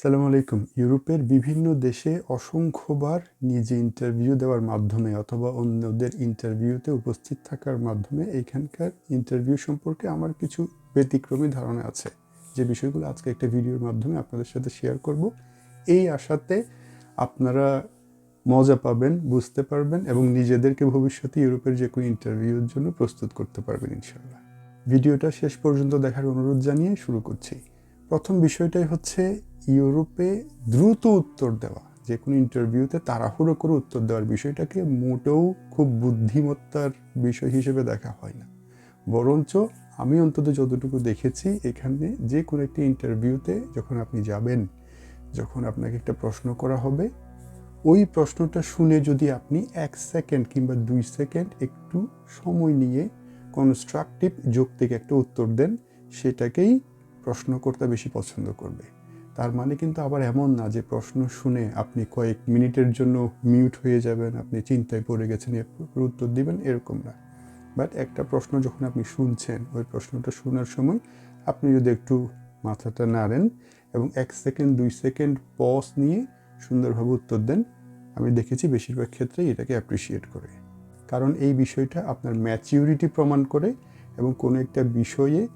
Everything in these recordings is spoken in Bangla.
সালাম আলাইকুম। ইউরোপের বিভিন্ন দেশে অসংখ্যবার নিজে ইন্টারভিউ দেওয়ার মাধ্যমে অথবা অন্যদের ইন্টারভিউতে উপস্থিত থাকার মাধ্যমে এইখানকার ইন্টারভিউ সম্পর্কে আমার কিছু ব্যতিক্রমী ধারণা আছে। যে বিষয়গুলো আজকে একটা ভিডিওর মাধ্যমে আপনাদের সাথে শেয়ার করব। এই আশাতে আপনারা মজা পাবেন, বুঝতে পারবেন এবং নিজেদেরকে ভবিষ্যতে ইউরোপের যে কোনো ইন্টারভিউর জন্য প্রস্তুত করতে পারবেন ইনশাল্লাহ ভিডিওটা শেষ পর্যন্ত দেখার অনুরোধ জানিয়ে শুরু করছি। প্রথম বিষয়টাই হচ্ছে ইউরোপে দ্রুত উত্তর দেওয়া। যে কোনো ইন্টারভিউতে তাড়াহুড়ো করে উত্তর দেওয়ার বিষয়টাকে মোটেও খুব বুদ্ধিমত্তার বিষয় হিসেবে দেখা হয় না। বরঞ্চ আমি অন্তত যতটুকু দেখেছি, এখানে যে কোনো একটি ইন্টারভিউতে যখন আপনি যাবেন, যখন আপনাকে একটা প্রশ্ন করা হবে, ওই প্রশ্নটা শুনে যদি আপনি এক সেকেন্ড কিংবা দুই সেকেন্ড একটু সময় নিয়ে কনস্ট্রাকটিভ যৌক্তিক একটা উত্তর দেন, সেটাকেই প্রশ্নকর্তা বেশি পছন্দ করবে। তার মানে কিন্তু আবার এমন না যে প্রশ্ন শুনে আপনি কয়েক মিনিটের জন্য মিউট হয়ে যাবেন, আপনি চিন্তায় পড়ে গেছেন এরপর উত্তর দিবেন এরকম না। বাট একটা প্রশ্ন যখন আপনি শুনছেন, ওই প্রশ্নটা শোনার সময় আপনি যদি একটু মাথাটা নাড়েন এবং এক সেকেন্ড, দুই সেকেন্ড পজ নিয়ে সুন্দরভাবে উত্তর দেন, আমি দেখেছি বেশিরভাগ ক্ষেত্রেই এটাকে অ্যাপ্রিসিয়েট করে। কারণ এই বিষয়টা আপনার ম্যাচিউরিটি প্রমাণ করে এবং কোনো একটা বিষয়ে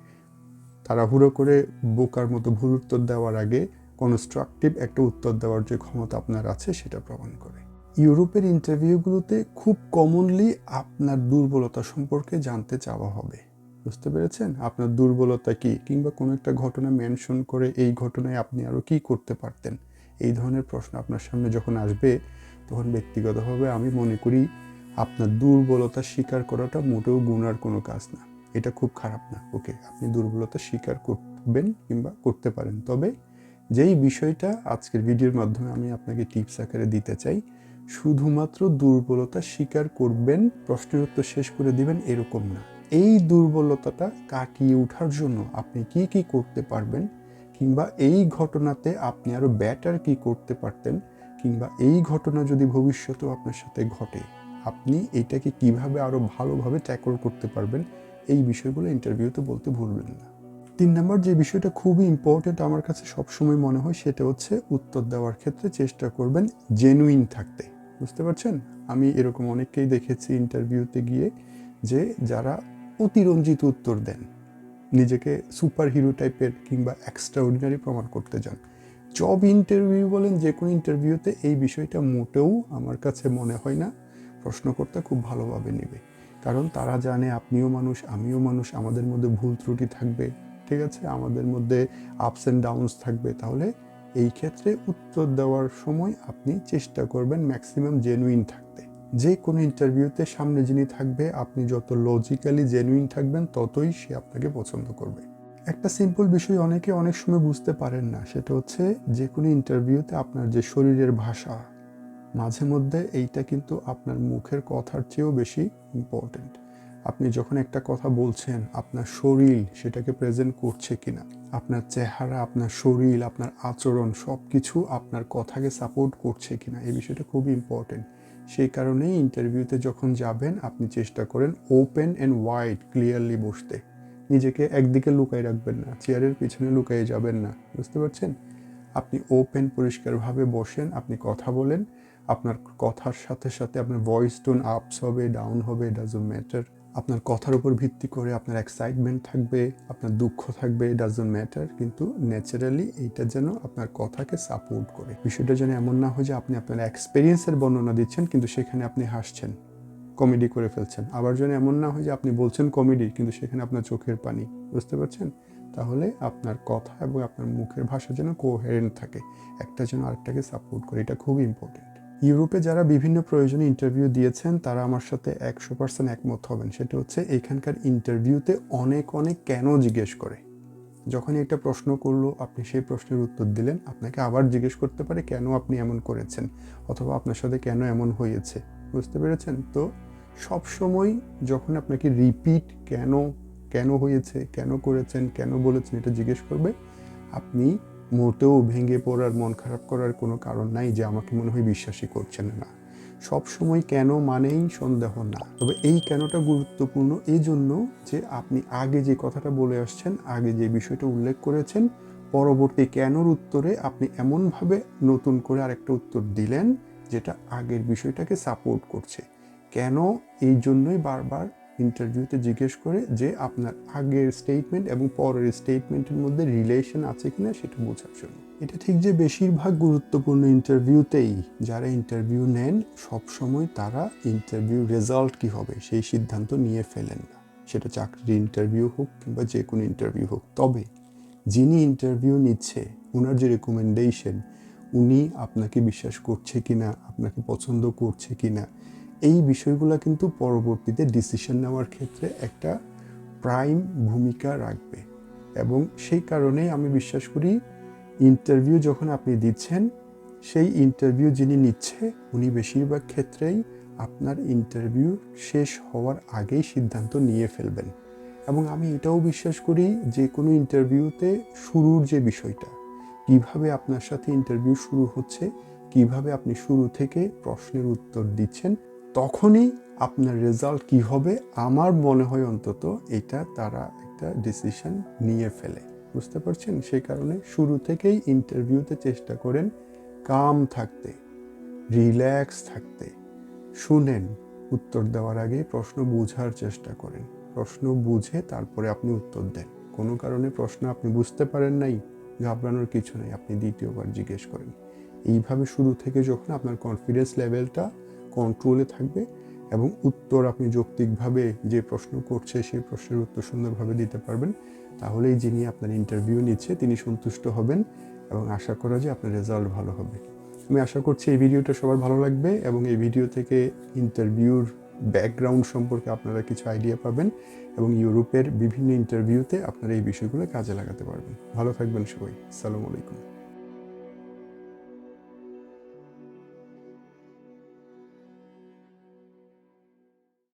তাড়াহুড়ো করে বোকার মতো ভুল উত্তর দেওয়ার আগে কনস্ট্রাকটিভ একটা উত্তর দেওয়ার যে ক্ষমতা আপনার আছে সেটা প্রমাণ করে। ইউরোপের ইন্টারভিউগুলোতে খুব কমনলি আপনার দুর্বলতা সম্পর্কে জানতে চাওয়া হবে। বুঝতে পেরেছেন? আপনার দুর্বলতা কি? কিংবা কোনো একটা ঘটনা মেনশন করে এই ঘটনায় আপনি আরও কি করতে পারতেন? এই ধরনের প্রশ্ন আপনার সামনে যখন আসবে, তখন ব্যক্তিগতভাবে আমি মনে করি আপনার দুর্বলতা স্বীকার করাটা মোটেও গুণার কোনো কাজ না। এটা খুব খারাপ না, ওকে? আপনি দুর্বলতা স্বীকার করবেন কিংবা করতে পারেন। তবে যেই বিষয়টা আজকের ভিডিওর মাধ্যমে আমি আপনাকে টিপস আকারে দিতে চাই, শুধুমাত্র দুর্বলতা স্বীকার করবেন, প্রশ্নের উত্তর শেষ করে দিবেন এরকম না। এই দুর্বলতাটা কাটিয়ে ওঠার জন্য আপনি কি কি করতে পারবেন কিংবা এই ঘটনাতে আপনি আরও ব্যাটার কি করতে পারতেন কিংবা এই ঘটনা যদি ভবিষ্যতেও আপনার সাথে ঘটে, আপনি এটাকে কীভাবে আরও ভালোভাবে ট্যাকল করতে পারবেন এই বিষয়গুলো ইন্টারভিউতে বলতে ভুলবেন না। তিন নম্বর যে বিষয়টা খুবই ইম্পর্টেন্ট আমার কাছে সবসময় মনে হয় সেটা হচ্ছে উত্তর দেওয়ার ক্ষেত্রে চেষ্টা করবেন জেনুইন থাকতে। বুঝতে পারছেন? আমি এরকম অনেককেই দেখেছি ইন্টারভিউতে গিয়ে যে যারা অতিরঞ্জিত উত্তর দেন, নিজেকে সুপার হিরো টাইপের কিংবা এক্সট্রা অর্ডিনারি প্রমাণ করতে যান। জব ইন্টারভিউ বলেন যে কোনো ইন্টারভিউতে এই বিষয়টা মোটেও আমার কাছে মনে হয় না, প্রশ্নকর্তা খুব ভালোভাবে নেবে। কারণ তারা জানে আপনিও মানুষ, আমিও মানুষ, আমাদের মধ্যে ভুল ত্রুটি থাকবে, ঠিক আছে? আমাদের মধ্যে আপস অ্যান্ড ডাউনস থাকবে। তাহলে এই ক্ষেত্রে উত্তর দেওয়ার সময় আপনি চেষ্টা করবেন ম্যাক্সিমাম জেনুইন থাকতে। যে কোনো ইন্টারভিউতে সামনে যিনি থাকবে, আপনি যত লজিক্যালি জেনুইন থাকবেন, ততই সে আপনাকে পছন্দ করবে। একটা সিম্পল বিষয় অনেকে অনেক সময় বুঝতে পারেন না, সেটা হচ্ছে যে কোনো ইন্টারভিউতে আপনার যে শরীরের ভাষা মাঝে মধ্যে এইটা কিন্তু আপনার মুখের কথার চেয়েও বেশি ইম্পর্টেন্ট আপনি যখন একটা কথা বলছেন, আপনার শরীর সেটাকে প্রেজেন্ট করছে কিনা, আপনার চেহারা, আপনার শরীর, আপনার আচরণ সব কিছু আপনার কথাকে সাপোর্ট করছে কিনা, এই বিষয়টা খুবই ইম্পর্টেন্ট সেই কারণেই ইন্টারভিউতে যখন যাবেন, আপনি চেষ্টা করেন ওপেন অ্যান্ড ওয়াইড ক্লিয়ারলি বসতে। নিজেকে একদিকে লুকাই রাখবেন না চেয়ারের পিছনে লুকাই যাবেন না, বুঝতে পারছেন? আপনি ওপেন পরিষ্কারভাবে বসেন, আপনি কথা বলেন, আপনার কথার সাথে সাথে আপনার ভয়েস টোন আপস হবে ডাউন হবে ডাজন্ট ম্যাটার আপনার কথার উপর ভিত্তি করে আপনার এক্সাইটমেন্ট থাকবে, আপনার দুঃখ থাকবে ডাজন্ট ম্যাটার কিন্তু ন্যাচারালি এইটা যেন আপনার কথাকে সাপোর্ট করে। বিষয়টা যেন এমন না হয় যে আপনি আপনার এক্সপিরিয়েন্সের বর্ণনা দিচ্ছেন, কিন্তু সেখানে আপনি হাসছেন কমেডি করে ফেলছেন। আবার যেন এমন না হয় যে আপনি বলছেন কমেডি কিন্তু সেখানে আপনার চোখের পানি। বুঝতে পারছেন? তাহলে আপনার কথা এবং আপনার মুখের ভাষা যেন কোহেরেন্ট থাকে। একটা যেন আরেকটাকে সাপোর্ট করে। এটা খুব ইম্পর্টেন্ট ইউরোপে যারা বিভিন্ন প্রয়োজনে ইন্টারভিউ দিয়েছেন, তারা আমার সাথে একশো পার্সেন্ট একমত হবেন। সেটা হচ্ছে এখানকার ইন্টারভিউতে অনেক অনেক কেন জিজ্ঞেস করে। যখনই একটা প্রশ্ন করল, আপনি সেই প্রশ্নের উত্তর দিলেন, আপনাকে আবার জিজ্ঞেস করতে পারে, কেন আপনি এমন করেছেন? অথবা, আপনার সাথে কেন এমন হয়েছে? বুঝতে পেরেছেন? তো সব সময় যখন আপনাকে রিপিট কেন কেন হয়েছে, কেন করেছেন, কেন বলেছেন এটা জিজ্ঞেস করবে। আপনি মোটেও ভেঙে পড়ার, মন খারাপ করার কোনো কারণ নাই যে আমাকে মনে হয় বিশ্বাসই করছেন না। সব সময় কেন মানেই সন্দেহ না। তবে এই কেনটা গুরুত্বপূর্ণ এই জন্য যে আপনি আগে যে কথাটা বলে আসছেন, আগে যে বিষয়টা উল্লেখ করেছেন, পরবর্তী কেনর উত্তরে আপনি এমনভাবে নতুন করে আরেকটা উত্তর দিলেন যেটা আগের বিষয়টাকে সাপোর্ট করছে। কেন এই জন্যই বারবার ইন্টারভিউতে জিজ্ঞেস করে যে আপনার আগের স্টেটমেন্ট এবং পরের স্টেটমেন্টের মধ্যে রিলেশন আছে কিনা সেটা বোঝার জন্য। এটা ঠিক যে বেশিরভাগ গুরুত্বপূর্ণ ইন্টারভিউতেই যারা ইন্টারভিউ নেন, সবসময় তারা ইন্টারভিউ রেজাল্ট কী হবে সেই সিদ্ধান্ত নিয়ে ফেলেন না। সেটা চাকরির ইন্টারভিউ হোক কিংবা যে কোনো ইন্টারভিউ হোক। তবে যিনি ইন্টারভিউ নিচ্ছে ওনার যে রেকমেন্ডেশন উনি আপনাকে বিশ্বাস করছে কিনা, আপনাকে পছন্দ করছে কিনা এই বিষয়গুলো কিন্তু পরবর্তীতে ডিসিশন নেওয়ার ক্ষেত্রে একটা প্রাইম ভূমিকা রাখবে। এবং সেই কারণেই আমি বিশ্বাস করি ইন্টারভিউ যখন আপনি দিচ্ছেন, সেই ইন্টারভিউ যিনি নিচ্ছে, উনি বেশিরভাগ ক্ষেত্রেই আপনার ইন্টারভিউ শেষ হওয়ার আগেই সিদ্ধান্ত নিয়ে ফেলবেন। এবং আমি এটাও বিশ্বাস করি যে কোনো ইন্টারভিউতে শুরুর যে বিষয়টা, কীভাবে আপনার সাথে ইন্টারভিউ শুরু হচ্ছে, কীভাবে আপনি শুরু থেকে প্রশ্নের উত্তর দিচ্ছেন তখনই আপনার রেজাল্ট কি হবে? আমার মনে হয় অন্তত এটা তারা একটা ডিসিশন নিয়ে ফেলে। বুঝতে পারছেন? সেই কারণে শুরু থেকেই ইন্টারভিউতে চেষ্টা করেন কাম থাকতে রিল্যাক্স থাকতে। শুনেন, উত্তর দেওয়ার আগে প্রশ্ন বোঝার চেষ্টা করেন। প্রশ্ন বুঝে তারপরে আপনি উত্তর দেন। কোনো কারণে প্রশ্ন আপনি বুঝতে পারেন নাই, ঘাবড়ানোর কিছু নেই, আপনি দ্বিতীয়বার জিজ্ঞেস করেন। এইভাবে শুরু থেকে যখন আপনার কনফিডেন্স লেভেলটা কন্ট্রোলে থাকবে এবং উত্তর আপনি যৌক্তিকভাবে যে প্রশ্ন করছে সেই প্রশ্নের উত্তর সুন্দরভাবে দিতে পারবেন। তাহলেই যিনি আপনার ইন্টারভিউ নিচ্ছে তিনি সন্তুষ্ট হবেন এবং আশা করা যে আপনার রেজাল্ট ভালো হবে। আমি আশা করছি এই ভিডিওটা সবার ভালো লাগবে এবং এই ভিডিও থেকে ইন্টারভিউর ব্যাকগ্রাউন্ড সম্পর্কে আপনারা কিছু আইডিয়া পাবেন এবং ইউরোপের বিভিন্ন ইন্টারভিউতে আপনারা এই বিষয়গুলো কাজে লাগাতে পারবেন। ভালো থাকবেন সবাই। সালাম আলাইকুম।